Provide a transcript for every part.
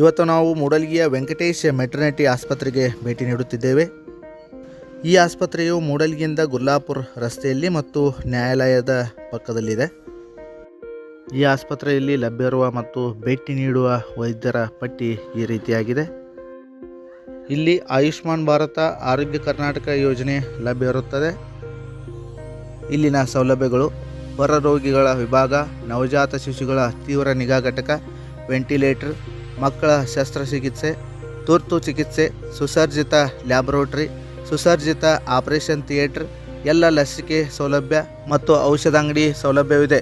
ಇವತ್ತು ನಾವು ಮೂಡಲಗಿಯ ವೆಂಕಟೇಶ್ ಮೆಟರ್ನಿಟಿ ಆಸ್ಪತ್ರೆಗೆ ಭೇಟಿ ನೀಡುತ್ತಿದ್ದೇವೆ. ಈ ಆಸ್ಪತ್ರೆಯು ಮೂಡಲ್ಗಿಯಿಂದ ಗುಲ್ಲಾಪುರ್ ರಸ್ತೆಯಲ್ಲಿ ಮತ್ತು ನ್ಯಾಯಾಲಯದ ಪಕ್ಕದಲ್ಲಿದೆ. ಈ ಆಸ್ಪತ್ರೆಯಲ್ಲಿ ಲಭ್ಯವಿರುವ ಮತ್ತು ಭೇಟಿ ನೀಡುವ ವೈದ್ಯರ ಪಟ್ಟಿ ಈ ರೀತಿಯಾಗಿದೆ. ಇಲ್ಲಿ ಆಯುಷ್ಮಾನ್ ಭಾರತ, ಆರೋಗ್ಯ ಕರ್ನಾಟಕ ಯೋಜನೆ ಲಭ್ಯವಿರುತ್ತದೆ ಇಲ್ಲಿನ ಸೌಲಭ್ಯಗಳು, ಹೊರ ರೋಗಿಗಳ ವಿಭಾಗ, ನವಜಾತ ಶಿಶುಗಳ ತೀವ್ರ ನಿಗಾ ಘಟಕ, ವೆಂಟಿಲೇಟರ್ ಮಕ್ಕಳ ಶಸ್ತ್ರಚಿಕಿತ್ಸೆ, ತುರ್ತು ಚಿಕಿತ್ಸೆ, ಸುಸರ್ಜಿತ ಲ್ಯಾಬೊರೇಟರಿ, ಸುಸರ್ಜಿತ ಆಪರೇಷನ್ ಥಿಯೇಟರ್, ಎಲ್ಲ ಲಸಿಕೆ ಸೌಲಭ್ಯ ಮತ್ತು ಔಷಧ ಅಂಗಡಿ ಸೌಲಭ್ಯವಿದೆ.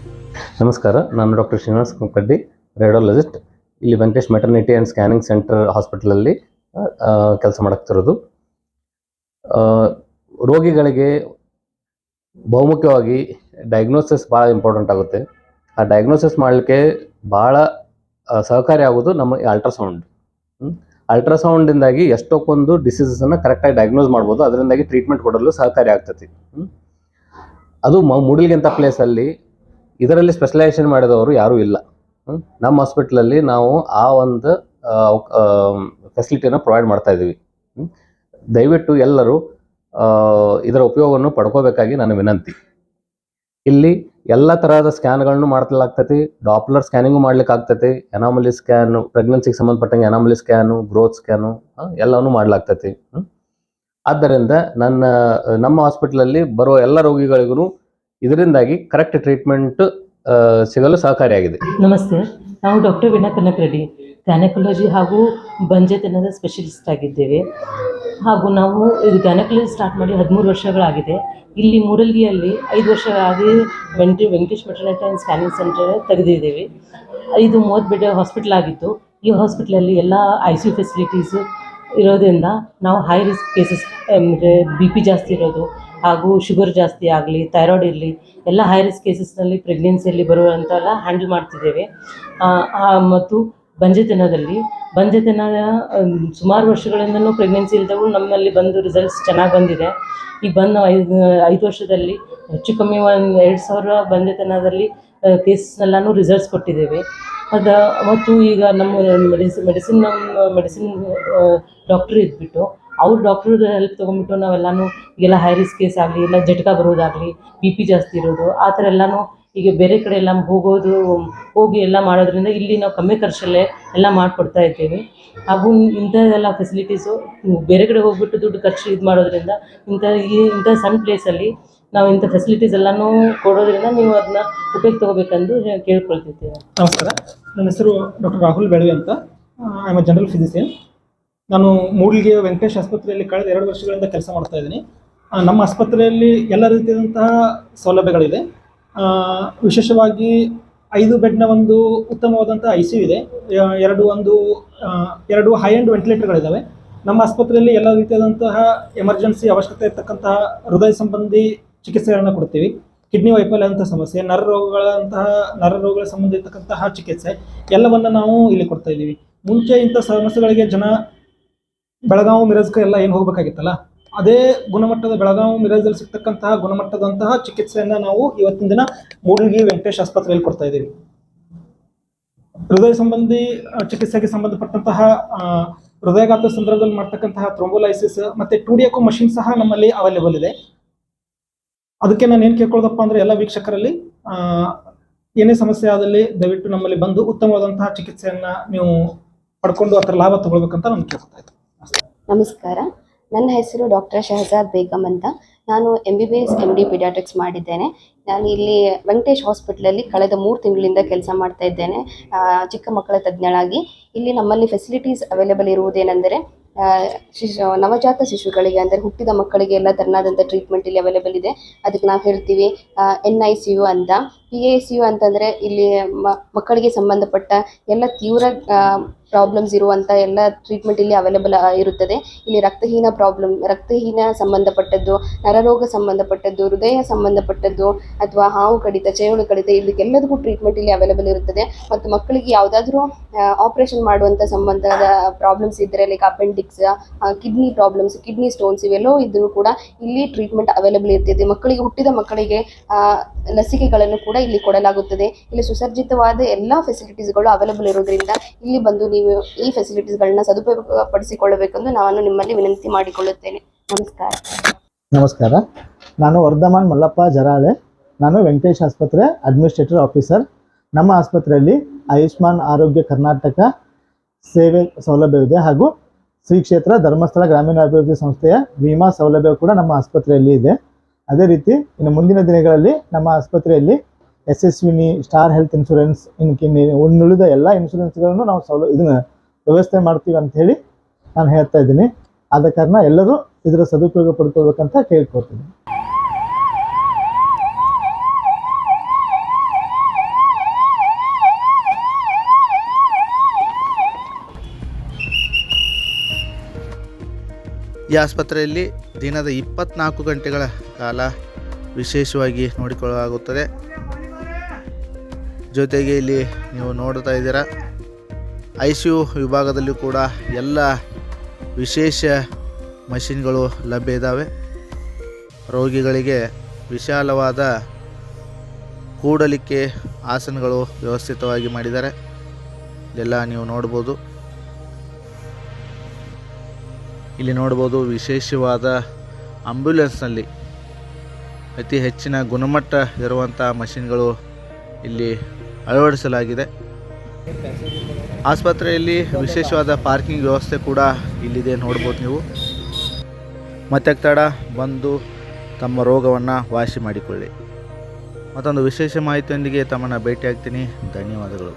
ನಮಸ್ಕಾರ, ನಾನು ಡಾಕ್ಟರ್ ಶ್ರೀನಿವಾಸ್ ಕುಂಕಡ್ಡಿ ರೇಡಿಯಾಲಜಿಸ್ಟ್ ಇಲ್ಲಿ Venkatesh maternity and scanning centre ಹಾಸ್ಪಿಟಲಲ್ಲಿ ಕೆಲಸ ಮಾಡಕ್ತಿರೋದು. ರೋಗಿಗಳಿಗೆ ಬಹುಮುಖ್ಯವಾಗಿ ಡಯಾಗ್ನೋಸಿಸ್ ಭಾಳ ಇಂಪಾರ್ಟೆಂಟ್ ಆಗುತ್ತೆ. ಆ ಡಯಾಗ್ನೋಸಿಸ್ ಮಾಡಲಿಕ್ಕೆ ಭಾಳ ಸಹಕಾರಿ ಆಗೋದು ನಮ್ಮ ಅಲ್ಟ್ರಾಸೌಂಡ್ ಅಲ್ಟ್ರಾಸೌಂಡಿಂದಾಗಿ ಎಷ್ಟೊಂದು ಡಿಸೀಸನ್ನು ಕರೆಕ್ಟಾಗಿ ಡಯಾಗ್ನೋಸ್ ಮಾಡ್ಬೋದು, ಅದರಿಂದಾಗಿ ಟ್ರೀಟ್ಮೆಂಟ್ ಕೊಡಲು ಸಹಕಾರಿ ಆಗ್ತತಿ. ಅದು ಮೂಡಲ್ಗಿಂತ ಪ್ಲೇಸಲ್ಲಿ ಇದರಲ್ಲಿ ಸ್ಪೆಷಲೈಸೇಷನ್ ಮಾಡಿದವರು ಯಾರೂ ಇಲ್ಲ. ನಮ್ಮ ಹಾಸ್ಪಿಟ್ಲಲ್ಲಿ ನಾವು ಆ ಒಂದು ಫೆಸಿಲಿಟಿನ ಪ್ರೊವೈಡ್ ಮಾಡ್ತಾ ಇದ್ದೀವಿ. ದಯವಿಟ್ಟು ಎಲ್ಲರೂ ಇದರ ಉಪಯೋಗವನ್ನು ಪಡ್ಕೋಬೇಕಾಗಿ ನನ್ನ ವಿನಂತಿ. ಇಲ್ಲಿ ಎಲ್ಲ ತರಹದ ಸ್ಕ್ಯಾನ್ಗಳನ್ನು ಮಾಡ್ಲಾಗ್ತೈತಿ ಡಾಪ್ಲರ್ ಸ್ಕ್ಯಾನಿಂಗು ಮಾಡ್ಲಿಕ್ಕೆ ಆಗ್ತೈತಿ ಎನಾಮಲಿ ಸ್ಕ್ಯಾನು ಪ್ರೆಗ್ನೆನ್ಸಿಗೆ ಸಂಬಂಧಪಟ್ಟಂಗೆ ಎನಾಮಲಿ ಸ್ಕ್ಯಾನು ಗ್ರೋತ್ ಸ್ಕ್ಯಾನು ಎಲ್ಲವೂ ಮಾಡ್ಲಾಗ್ತೈತಿ. ಆದ್ದರಿಂದ ನನ್ನ, ನಮ್ಮ ಹಾಸ್ಪಿಟ್ಲಲ್ಲಿ ಬರೋ ಎಲ್ಲ ರೋಗಿಗಳಿಗೂ ಇದರಿಂದಾಗಿ ಕರೆಕ್ಟ್ ಟ್ರೀಟ್ಮೆಂಟ್ ಸಿಗಲು ಸಹಕಾರಿಯಾಗಿದೆ. ನಮಸ್ತೆ. ನಾವು ಡಾಕ್ಟರ್ ವೀಣಾ ಕನಕ್ ರೆಡ್ಡಿ ಗ್ಯಾನಕಾಲಜಿ ಹಾಗೂ ಬಂಜೆತನದ ಸ್ಪೆಷಲಿಸ್ಟ್ ಆಗಿದ್ದೇವೆ. ಹಾಗೂ ನಾವು ಇದು ಗ್ಯಾನಕಾಲಜಿ ಸ್ಟಾರ್ಟ್ ಮಾಡಿ ಹದಿಮೂರು ವರ್ಷಗಳಾಗಿದೆ. ಇಲ್ಲಿ ಮೂರಲ್ಲಿಯಲ್ಲಿ ಐದು ವರ್ಷಗಳಾಗಿ ವೆಂಟಿ, Venkatesh maternity and scanning centre ತೆಗೆದಿದ್ದೇವೆ. ಇದು ಮೂವತ್ತು ಬೆಡ್ ಹಾಸ್ಪಿಟಲ್ ಆಗಿತ್ತು. ಈ ಹಾಸ್ಪಿಟ್ಲಲ್ಲಿ ಎಲ್ಲ ಐ ಸಿ ಯು ಫೆಸಿಲಿಟೀಸು ಇರೋದ್ರಿಂದ ನಾವು ಹೈ ರಿಸ್ಕ್ ಕೇಸಸ್ ಅಂದರೆ ಬಿ ಪಿ ಜಾಸ್ತಿ ಇರೋದು ಹಾಗೂ ಶುಗರ್ ಜಾಸ್ತಿ ಆಗಲಿ ಥೈರಾಯ್ಡ್ ಇರಲಿ ಎಲ್ಲ ಹೈ ರಿಸ್ಕ್ ಕೇಸಸ್ನಲ್ಲಿ ಪ್ರೆಗ್ನೆನ್ಸಿಯಲ್ಲಿ ಬರುವಂತೆಲ್ಲ ಹ್ಯಾಂಡಲ್ ಮಾಡ್ತಿದ್ದೇವೆ. ಮತ್ತು ಬಂಜೆತನದಲ್ಲಿ ಬಂಜೆತನ ಸುಮಾರು ವರ್ಷಗಳಿಂದನೂ ಪ್ರೆಗ್ನೆನ್ಸಿ ಇಲ್ದವು, ನಮ್ಮಲ್ಲಿ ಬಂದು ರಿಸಲ್ಟ್ಸ್ ಚೆನ್ನಾಗಿ ಬಂದಿದೆ. ಈಗ ಬಂದ ಐದು ಐದು ವರ್ಷದಲ್ಲಿ, ಹೆಚ್ಚು ಕಮ್ಮಿ ಒಂದು ಎರಡು ಸಾವಿರ ಬಂಜೆತನದಲ್ಲಿ ಕೇಸಸ್ನೆಲ್ಲನೂ ರಿಸಲ್ಟ್ಸ್ ಕೊಟ್ಟಿದ್ದೇವೆ. ಅದು, ಮತ್ತು ಈಗ ನಮ್ಮ ಮೆಡಿಸಿನ್ ಮೆಡಿಸಿನ್ ನಮ್ಮ ಮೆಡಿಸಿನ್ ಡಾಕ್ಟ್ರ್ ಇದ್ಬಿಟ್ಟು ಅವ್ರ ಡಾಕ್ಟ್ರದ್ದು ಹೆಲ್ಪ್ ತೊಗೊಂಬಿಟ್ಟು ನಾವೆಲ್ಲನೂ ಈಗೆಲ್ಲ ಹೈ ರಿಸ್ಕ್ ಕೇಸ್ ಆಗಲಿ, ಇಲ್ಲ ಜಟ್ಕ ಬರೋದಾಗಲಿ ಬಿ ಪಿ ಜಾಸ್ತಿ ಇರೋದು, ಆ ಥರ ಎಲ್ಲನೂ ಈಗ ಬೇರೆ ಕಡೆ ಎಲ್ಲ ಹೋಗೋದು, ಹೋಗಿ ಎಲ್ಲ ಮಾಡೋದ್ರಿಂದ ಇಲ್ಲಿ ನಾವು ಕಮ್ಮಿ ಖರ್ಚಲ್ಲೇ ಎಲ್ಲ ಮಾಡಿಕೊಡ್ತಾ ಇದ್ದೇವೆ. ಹಾಗೂ ಇಂಥದ್ದೆಲ್ಲ ಫೆಸಿಲಿಟೀಸು ಬೇರೆ ಕಡೆ ಹೋಗ್ಬಿಟ್ಟು ದುಡ್ಡು ಖರ್ಚು ಇದು ಮಾಡೋದ್ರಿಂದ ಇಂಥ ಈ ಇಂಥ ಸಣ್ಣ ಪ್ಲೇಸಲ್ಲಿ ನಾವು ಇಂಥ ಫೆಸಿಲಿಟೀಸ್ ಎಲ್ಲನೂ ಕೊಡೋದ್ರಿಂದ ನೀವು ಅದನ್ನ ಉಪಯೋಗ ತೊಗೋಬೇಕಂದು ಕೇಳ್ಕೊಳ್ತಿದ್ದೀವಿ. ಕೇಳ್ಕೊಳ್ತಿದ್ದೇವೆ ನಮಸ್ಕಾರ. ನನ್ನ ಹೆಸರು ಡಾಕ್ಟರ್ ರಾಹುಲ್ ಬೆಳವಿ ಅಂತ. ಐ ಎಂ ಜನರಲ್ ಫಿಸಿಷಿಯನ್ ನಾನು ಮೂಡಿಗೆ ವೆಂಕಟೇಶ್ ಆಸ್ಪತ್ರೆಯಲ್ಲಿ ಕಳೆದ ಎರಡು ವರ್ಷಗಳಿಂದ ಕೆಲಸ ಮಾಡ್ತಾ ಇದ್ದೀನಿ. ನಮ್ಮ ಆಸ್ಪತ್ರೆಯಲ್ಲಿ ಎಲ್ಲ ರೀತಿಯಾದಂತಹ ಸೌಲಭ್ಯಗಳಿದೆ. ವಿಶೇಷವಾಗಿ ಐದು ಬೆಡ್ನ ಒಂದು ಉತ್ತಮವಾದಂಥ ಐ ಸಿ ಇದೆ. ಎರಡು ಒಂದು ಎರಡು ಹೈ ಆ್ಯಂಡ್ ವೆಂಟಿಲೇಟರ್ಗಳಿದ್ದಾವೆ ನಮ್ಮ ಆಸ್ಪತ್ರೆಯಲ್ಲಿ ಎಲ್ಲ ರೀತಿಯಾದಂತಹ ಎಮರ್ಜೆನ್ಸಿ ಅವಶ್ಯಕತೆ ಇರ್ತಕ್ಕಂತಹ ಹೃದಯ ಸಂಬಂಧಿ ಚಿಕಿತ್ಸೆಗಳನ್ನು ಕೊಡ್ತೀವಿ. ಕಿಡ್ನಿ ವೈಫಲ್ಯದಂಥ ಸಮಸ್ಯೆ, ನರ ರೋಗಗಳಂತಹ, ನರ ರೋಗಗಳ ಸಂಬಂಧ ಇರ್ತಕ್ಕಂತಹ ಚಿಕಿತ್ಸೆ, ಎಲ್ಲವನ್ನು ನಾವು ಇಲ್ಲಿ ಕೊಡ್ತಾ ಇದ್ದೀವಿ. ಮುಂಚೆ ಇಂಥ ಸಮಸ್ಯೆಗಳಿಗೆ ಜನ ಬೆಳಗಾವಿ ಮಿರಜ್ಗೆ ಎಲ್ಲ ಏನು ಹೋಗ್ಬೇಕಾಗಿತ್ತಲ್ಲ, ಅದೇ ಗುಣಮಟ್ಟದ ಬೆಳಗಾವಿ ಮಿರಜಲ್ಲಿ ಸಿಗ್ತಕ್ಕಂತಹ ಗುಣಮಟ್ಟದಂತಹ ಚಿಕಿತ್ಸೆಯನ್ನ ನಾವು ಇವತ್ತಿನ ದಿನ ಮೂಡಲ್ಗಿ ವೆಂಕಟೇಶ್ ಆಸ್ಪತ್ರೆಯಲ್ಲಿ ಕೊಡ್ತಾ ಇದ್ದೀವಿ. ಹೃದಯ ಸಂಬಂಧಿ ಚಿಕಿತ್ಸೆಗೆ ಸಂಬಂಧಪಟ್ಟಂತಹ ಹೃದಯಘಾತ ಸಂದರ್ಭದಲ್ಲಿ ಮಾಡ್ತಕ್ಕಂತಹ ಥ್ರೋಂಬೋಲೈಸಿಸ್ ಮತ್ತೆ ಟು ಡಿ ಎಕೋ ಮಷಿನ್ ಸಹ ನಮ್ಮಲ್ಲಿ ಅವೈಲೇಬಲ್ ಇದೆ. ಅದಕ್ಕೆ ನಾನು ಏನು ಕೇಳ್ಕೊಳ್ಳೋದಪ್ಪ ಅಂದ್ರೆ ಎಲ್ಲ ವೀಕ್ಷಕರಲ್ಲಿ ಏನೇ ಸಮಸ್ಯೆ ಆದಲ್ಲಿ ದಯವಿಟ್ಟು ನಮ್ಮಲ್ಲಿ ಬಂದು ಉತ್ತಮವಾದಂತಹ ಚಿಕಿತ್ಸೆಯನ್ನ ನೀವು ಪಡ್ಕೊಂಡು ಅದರ ಲಾಭ ತಗೊಳ್ಬೇಕಂತ ನಾನು ಕೇಳ್ಕೊತಾ ಇದ್ದೀನಿ. ನಮಸ್ಕಾರ. ನನ್ನ ಹೆಸರು ಡಾಕ್ಟರ್ ಶಹಜಾದ್ ಬೇಗಮ್ ಅಂತ. ನಾನು M B B S M D paediatrics ಮಾಡಿದ್ದೇನೆ. ನಾನು ಇಲ್ಲಿ ವೆಂಕಟೇಶ್ ಹಾಸ್ಪಿಟ್ಲಲ್ಲಿ ಕಳೆದ ಮೂರು ತಿಂಗಳಿಂದ ಕೆಲಸ ಮಾಡ್ತಾ ಇದ್ದೇನೆ. ಚಿಕ್ಕ ಮಕ್ಕಳ ತಜ್ಞಳಾಗಿ. ಇಲ್ಲಿ ನಮ್ಮಲ್ಲಿ ಫೆಸಿಲಿಟೀಸ್ ಅವೈಲೇಬಲ್ ಇರುವುದೇನೆಂದರೆ ಶಿಶು, ನವಜಾತ ಶಿಶುಗಳಿಗೆ ಅಂದರೆ ಹುಟ್ಟಿದ ಮಕ್ಕಳಿಗೆ ಎಲ್ಲ ಥರನಾದಂಥ ಟ್ರೀಟ್ಮೆಂಟ್ ಇಲ್ಲಿ ಅವೈಲೇಬಲ್ ಇದೆ. ಅದಕ್ಕೆ ನಾವು ಹೇಳ್ತೀವಿ ಎನ್ ಐ ಸಿ ಯು ಅಂತ. ಪಿ ಎ ಸಿ ಯು ಅಂತಂದರೆ ಇಲ್ಲಿ ಮಕ್ಕಳಿಗೆ ಸಂಬಂಧಪಟ್ಟ ಎಲ್ಲ ತೀವ್ರ ಪ್ರಾಬ್ಲಮ್ಸ್ ಇರುವಂಥ ಎಲ್ಲ ಟ್ರೀಟ್ಮೆಂಟ್ ಇಲ್ಲಿ ಅವೈಲೇಬಲ್ ಇರುತ್ತದೆ. ಇಲ್ಲಿ ರಕ್ತಹೀನ ಪ್ರಾಬ್ಲಮ್ ರಕ್ತಹೀನ ಸಂಬಂಧಪಟ್ಟದ್ದು, ನರರೋಗ ಸಂಬಂಧಪಟ್ಟದ್ದು, ಹೃದಯ ಸಂಬಂಧಪಟ್ಟದ್ದು, ಅಥವಾ ಹಾವು ಕಡಿತ ಚೇಳು ಕಡಿತ ಇದಕ್ಕೆಲ್ಲದಕ್ಕೂ ಟ್ರೀಟ್ಮೆಂಟ್ ಇಲ್ಲಿ ಅವೈಲೇಬಲ್ ಇರುತ್ತದೆ. ಮತ್ತು ಮಕ್ಕಳಿಗೆ ಯಾವುದಾದ್ರೂ ಆಪರೇಷನ್ ಮಾಡುವಂಥ ಸಂಬಂಧದ ಪ್ರಾಬ್ಲಮ್ಸ್ ಇದ್ದರೆ like appendix kidney problems kidney stones ಇವೆಲ್ಲವೂ ಇದ್ದರೂ ಕೂಡ ಇಲ್ಲಿ ಟ್ರೀಟ್ಮೆಂಟ್ ಅವೈಲೇಬಲ್ ಇರ್ತದೆ ಮಕ್ಕಳಿಗೆ, ಹುಟ್ಟಿದ ಮಕ್ಕಳಿಗೆ ಲಸಿಕೆಗಳನ್ನು ಕೂಡ ಇಲ್ಲಿ ಕೊಡಲಾಗುತ್ತದೆ. ಇಲ್ಲಿ ಸುಸರ್ಜಿತವಾದ ಎಲ್ಲ ಫೆಸಿಲಿಟೀಸ್ಗಳು ಅವೈಲೇಬಲ್ ಇರೋದ್ರಿಂದ ಇಲ್ಲಿ ಬಂದು ನೀವು ಈ ಫೆಸಿಲಿಟೀಸ್ಗಳನ್ನ ಸದುಪಯೋಗ ಪಡಿಸಿಕೊಳ್ಳಬೇಕೆಂದು ನಾನು ನಿಮ್ಮಲ್ಲಿ ವಿನಂತಿ ಮಾಡಿಕೊಳ್ಳುತ್ತೇನೆ. ನಮಸ್ಕಾರ. ನಮಸ್ಕಾರ. ನಾನು ವರ್ಧಮಾನ್ ಮಲ್ಲಪ್ಪ ಜರಾಳೆ. ನಾನು ವೆಂಕಟೇಶ್ ಆಸ್ಪತ್ರೆ ಅಡ್ಮಿನಿಸ್ಟ್ರೇಟರ್ ಆಫೀಸರ್ ನಮ್ಮ ಆಸ್ಪತ್ರೆಯಲ್ಲಿ ಆಯುಷ್ಮಾನ್ ಆರೋಗ್ಯ ಕರ್ನಾಟಕ ಸೇವೆ ಸೌಲಭ್ಯವಿದೆ ಹಾಗೂ ಶ್ರೀ ಕ್ಷೇತ್ರ ಧರ್ಮಸ್ಥಳ ಗ್ರಾಮೀಣಾಭಿವೃದ್ಧಿ ಸಂಸ್ಥೆಯ ವಿಮಾ ಸೌಲಭ್ಯ ಕೂಡ ನಮ್ಮ ಆಸ್ಪತ್ರೆಯಲ್ಲಿ ಇದೆ. ಅದೇ ರೀತಿ ಇನ್ನು ಮುಂದಿನ ದಿನಗಳಲ್ಲಿ ನಮ್ಮ ಆಸ್ಪತ್ರೆಯಲ್ಲಿ ಯಶಸ್ವಿನಿ ಸ್ಟಾರ್ ಹೆಲ್ತ್ ಇನ್ಶೂರೆನ್ಸ್ ಇನ್ಕಿನ್ ಇನ್ನುಳಿದ ಎಲ್ಲ ಇನ್ಶೂರೆನ್ಸ್ಗಳನ್ನು ನಾವು ಸೌಲ ಇದನ್ನ ವ್ಯವಸ್ಥೆ ಮಾಡ್ತೀವಿ ಅಂತ ಹೇಳಿ ನಾನು ಹೇಳ್ತಾ ಇದ್ದೀನಿ. ಆದ ಕಾರಣ ಎಲ್ಲರೂ ಇದರ ಸದುಪಯೋಗ ಪಡ್ಕೊಳ್ಬೇಕಂತ ಕೇಳ್ಕೊತೀನಿ ಈ ಆಸ್ಪತ್ರೆಯಲ್ಲಿ ದಿನದ ಇಪ್ಪತ್ನಾಲ್ಕು ಗಂಟೆಗಳ ಕಾಲ ವಿಶೇಷವಾಗಿ ನೋಡಿಕೊಳ್ಳಲಾಗುತ್ತದೆ. ಜೊತೆಗೆ ಇಲ್ಲಿ ನೀವು ನೋಡ್ತಾ ಇದ್ದೀರಾ, ಐ ಸಿ ಯು ವಿಭಾಗದಲ್ಲಿ ಕೂಡ ಎಲ್ಲ ವಿಶೇಷ ಮಷಿನ್ಗಳು ಲಭ್ಯ ಇದ್ದಾವೆ. ರೋಗಿಗಳಿಗೆ ವಿಶಾಲವಾದ ಕೂಡಲಿಕ್ಕೆ ಆಸನಗಳು ವ್ಯವಸ್ಥಿತವಾಗಿ ಮಾಡಿದ್ದಾರೆ. ಇದೆಲ್ಲ ನೀವು ನೋಡ್ಬೋದು. ಇಲ್ಲಿ ನೋಡ್ಬೋದು ವಿಶೇಷವಾದ ಆಂಬ್ಯುಲೆನ್ಸ್ನಲ್ಲಿ ಅತಿ ಹೆಚ್ಚಿನ ಗುಣಮಟ್ಟ ಇರುವಂಥ ಮಷಿನ್ಗಳು ಇಲ್ಲಿ ಅಳವಡಿಸಲಾಗಿದೆ. ಆಸ್ಪತ್ರೆಯಲ್ಲಿ ವಿಶೇಷವಾದ ಪಾರ್ಕಿಂಗ್ ವ್ಯವಸ್ಥೆ ಕೂಡ ಇಲ್ಲಿದೆ ನೋಡ್ಬೋದು ನೀವು. ಮತ್ತೆ ತಡ ಬಂದು ತಮ್ಮ ರೋಗವನ್ನು ವಾಸಿ ಮಾಡಿಕೊಳ್ಳಿ. ಮತ್ತೊಂದು ವಿಶೇಷ ಮಾಹಿತಿಯೊಂದಿಗೆ ತಮ್ಮನ್ನು ಭೇಟಿಯಾಗ್ತೀನಿ. ಧನ್ಯವಾದಗಳು.